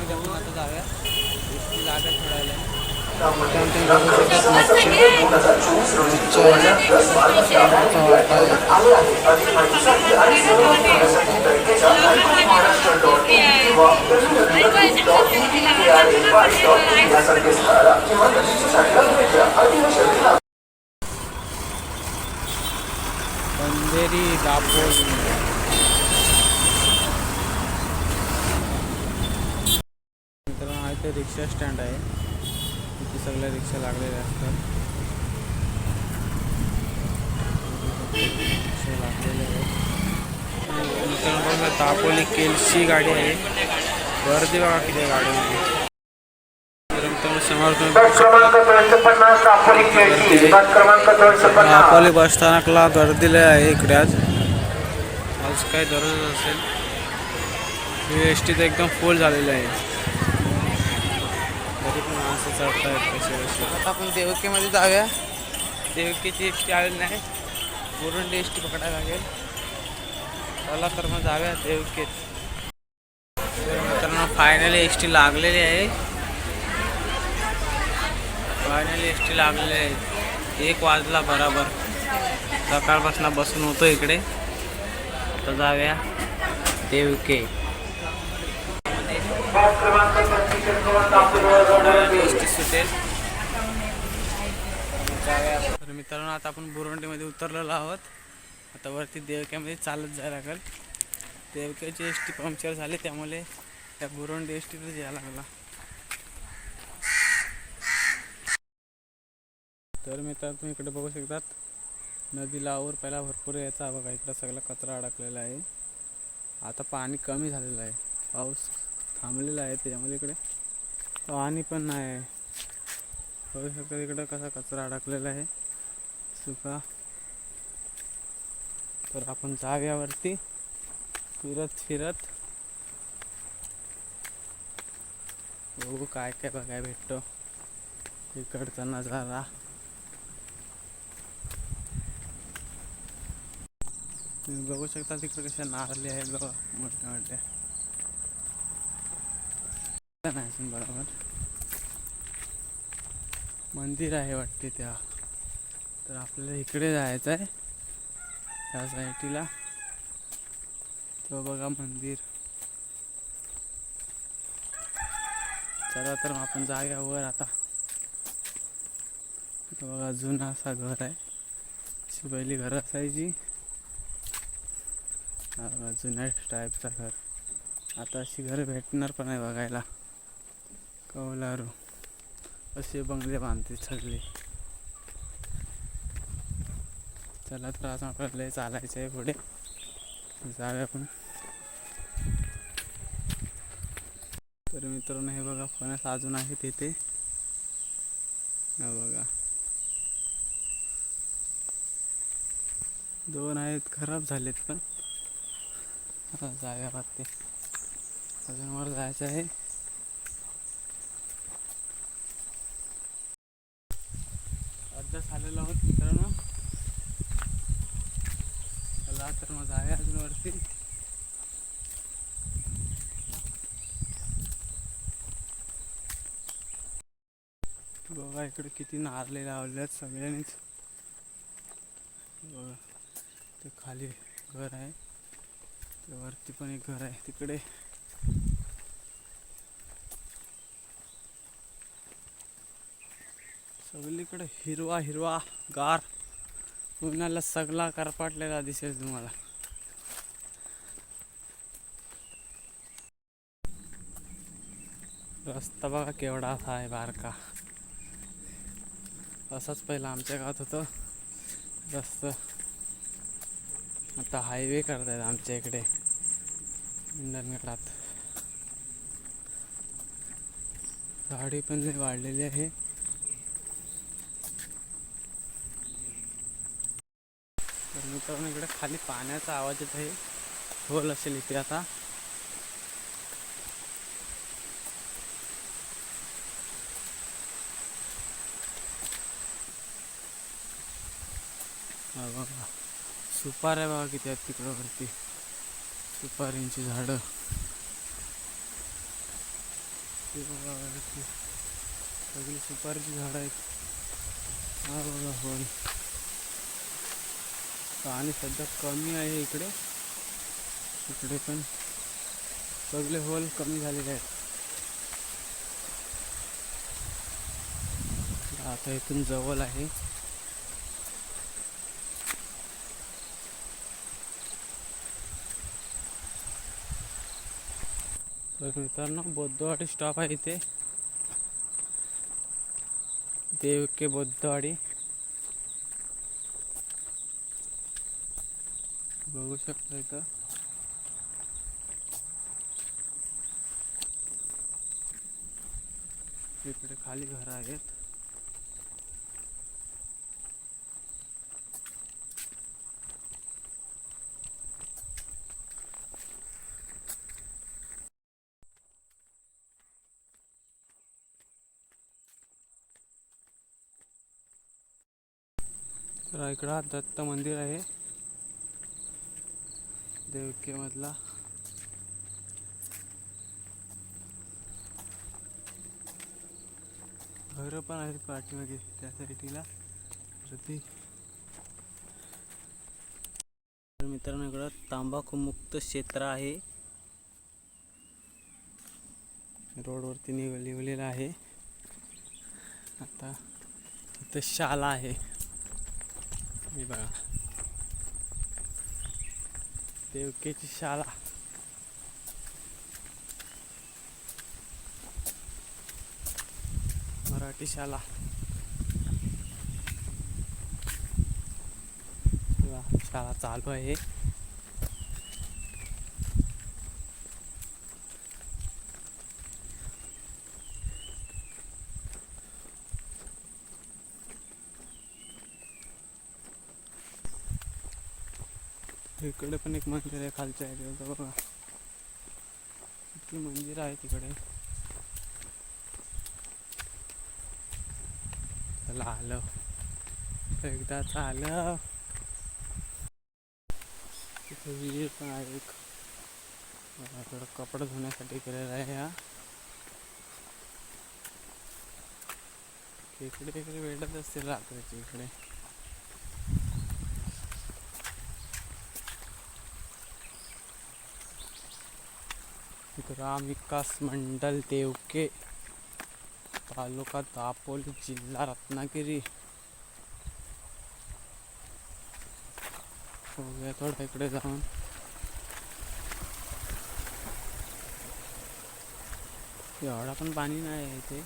दापोली देवकीमध्ये आपण आता जाऊया एसटी लागत थोड्या अंधेरी दापोली मित्रांनो हा इथं रिक्षा स्टँड आहे. इथे सगळ्या रिक्षा लागलेल्या असतात. रिक्षा लागलेल्या आहेत. तापोली केलची गाडी आहे. गर्दी बघा किती आहे गाडीमध्ये. तर बस स्थानकला गर्दीला आहे इकडे आज. आज काय दररोज असेल एस टी तर एकदम फुल झालेलं आहे. पण कसे कसे आपण देवकीमध्ये जाऊया. देवकीची एस आलेली नाही मुरुंडी एस पकडायला लागेल. चला तर मग जाऊया देवकीत. तर मित्रांनो फायनली एस टी लागलेली आहे. फायनली एस टी लागलेली आहे. एक वाजला बराबर. सकाळपासून बसून होतो इकडे. तर जाऊया देवके. भेटेल. तर मित्रांनो आता आपण बुरवंडीमध्ये उतरलेलो आहोत. आता वरती देवक्यामध्ये चालत जायला लागेल. देवक्याची एस टी पंक्चर झाली त्यामुळे त्या बुरवंडी एस टीतच यायला लागला. तर मित्रांनो तुम्ही इकडे बघू शकतात नदीला आवर पहिला भरपूर यायचा. बघा इकडं सगळा कचरा अडकलेला आहे. आता पाणी कमी झालेलं आहे. पाऊस थांबलेला आहे त्याच्यामुळे इकडे पाणी पण नाही आहे. बघू शकता इकडं कसा कचरा अडकलेला आहे. सुका. तर आपण जाग्यावरती फिरत फिरत बघू काय काय बघायला भेटतो. इकडचा नजारा. तुम्ही बघू शकता तिकडे कशा नारले आहेत बघा. मोठ्या मोठ्या नाही बरोबर. मंदिर आहे वाटते त्या तर आपल्याला इकडे जायचं आहे. ह्या साईटीला तो बघा मंदिर. चला तर मग आपण जाऊया वर आता. तो बघा जुना असा घर आहे. अशी पहिली घर असायची. जुन्या टाईपचा घर. आता अशी घर भेटणार पण आहे बघायला. कौलारू. असे बंगले बांधते ठरले चला तर आज आपल्याला लय चालायचं आहे पुढे. जाऊया आपण. तर मित्रांनो हे बघा फणस अजून आहे तिथे बघा. दोन आहेत खराब झालेत पण. आता जाऊया लागते. अजून वर जायचं आहे. अर्धा आहोत मित्रांनो. चला तर मग आहे अजून वरती. बघा इकडे किती नारले लावले आहेत सगळ्यांनीच. बघा ते खाली घर आहे. वरती पण एक घर आहे तिकडे. सगळीकडे हिरवा हिरवा गार. उन्हाला सगळा करपाटलेला दिसेल तुम्हाला. रस्ता बघा केवढा असा आहे बारका. असाच पहिला आमच्या गावात होतं. रस्त. आता हायवे करतायत आमच्या इकडे. इंधनगडात. गाडी पण लय वाढलेली आहे तर मित्रांनो इकडे खाली पाण्याचा आवाज येत आहे. होल असेल इथे आता. बघा. सुपार आहे बघा किती आहेत तिकडं वरती. सुपारींची झाडं. ते बघा सगळी सुपारीची झाडं आहेत. हा बघा होल पाणी सध्या कमी आहे इकडे. इकडे पण सगळे होल कमी झालेले आहेत. आता इथून जवळ आहे. तर मित्रांनो बौद्धवाडी स्टॉप आहे इथे. देव के बौद्धवाडी. बघू शकता इथं. इकडे खाली घर आहेत. तर इकडं दत्त मंदिर आहे. देवकेमधला. घरं घर पण आहेत पाठीमागे त्या साईटीला वरती. तर मित्रांनो इकडं क्षेत्र आहे. रोडवरती निघ लिहिलेलं आहे. आता इथं शाला आहे. मी बघा. देवकेची शाळा मराठी शाळा शाळा चालू आहे इकडे पण एक मंदिर आहे खालच्या एरियाचं बघा इतकी मंदिर आहे तिकडे. चला आलं. एकदा आलं तिथे विहीर पण आहे एक. थोडं कपडे धुण्यासाठी केलेला आहे हा. इकडे इकडे भेटत असतील रात्रीची इकडे. ग्राम विकास मंडल देवके तालुका दापोली जिल्हा रत्नागिरी। बघूया थोडं इकडे जाऊन एवढा पण पाणी नाही आहे इथे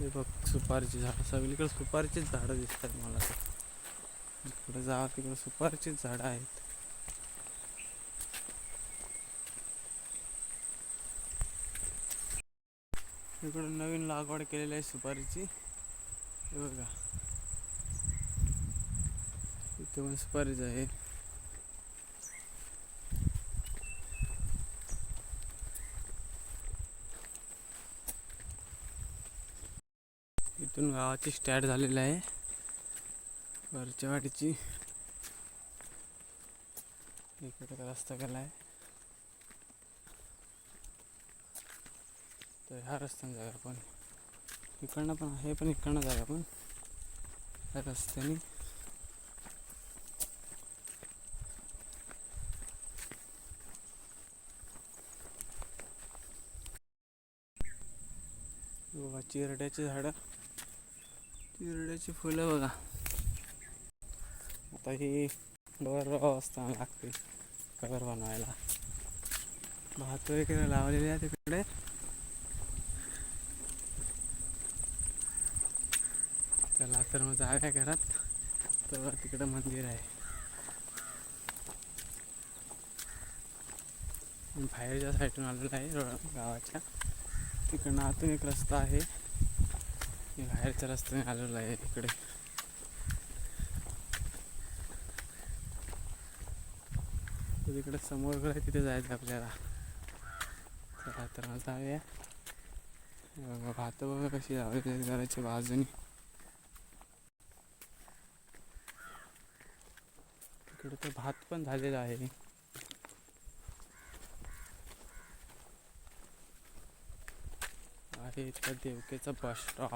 हे बघ सुपारीची झाडं. सगळीकडे सुपारीचीच झाडं दिसतात मला तर. इकडे जा तिकडे सुपारीचीच झाडं आहेत. इकडे नवीन लागवड केलेली आहे सुपारीची. हे बघा. इथे पण सुपारीच आहे. इथून गावाची स्टार्ट झालेली आहे. वरच्या वाटीची. इकडे रस्ता गेला आहे. तर ह्या रस्त्याने जाऊया आपण. इकडनं पण आहे पण इकडनं जाऊया आपण. ह्या रस्त्याने. चिरड्याची झाडं. चिरड्याची फुलं बघा. आता ही बर असता लागते कलर बनवायला. भात वगैरे लावलेली आहे तिकडे चला तर मग जाऊया घरात. तर तिकडं मंदिर आहे. बाहेरच्या साईडून आलेलं आहे गावाच्या. तिकडनं आतून एक रस्ता आहे. मी बाहेरच्या रस्त्याने आलेलो आहे इकडे. तिकडे समोर घर आहे तिथे जायचं आपल्याला. चला तर मग जाऊया. बघा भात बघा कशी लावलेली घराच्या बाजूनी. इकडे तर भात पण झालेला आहे. आहे इथं देवकेचा बस स्टॉप.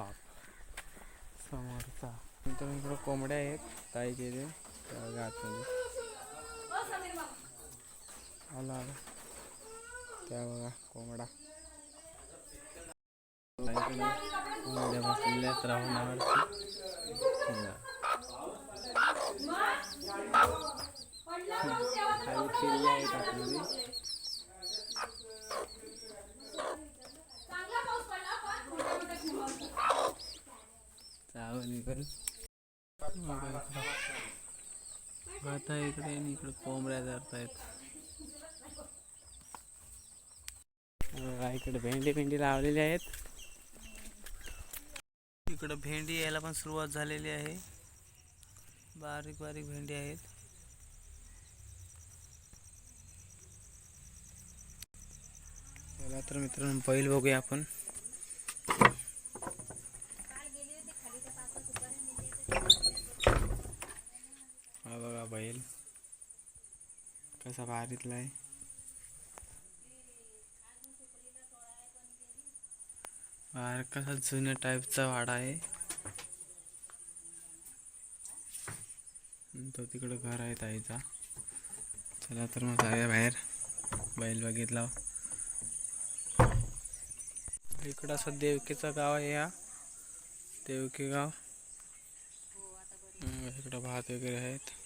समोरचा. नंतर इकडं कोंबड्या आहेत काय केले त्या बघा आतमध्ये आला आला. त्या बघा कोंबडा. कोंबड्या बसलेल्या आहेत किल्ले आहेत आतमध्ये आता इकडे आणि इकडे कोंबड्या जातायत इकडे भेंडी भेंडी लावलेली आहेत. इकडे भेंडी यायला पण सुरुवात झालेली आहे. बारीक बारीक भेंडी आहेत. तर मित्रांनो बैल बघूया आपण हा बघा बैल कसा भारीतला आहे? बाहेर कसा जुन्या टाईपचा वाडा आहे? तो तिकडं घर आहे ताईचा. चला तर मग जाऊया बाहेर. बैल बघितला. इकडं असं देवकीचं गाव आहे या. देवकी गाव. इकडं भात वगैरे आहेत.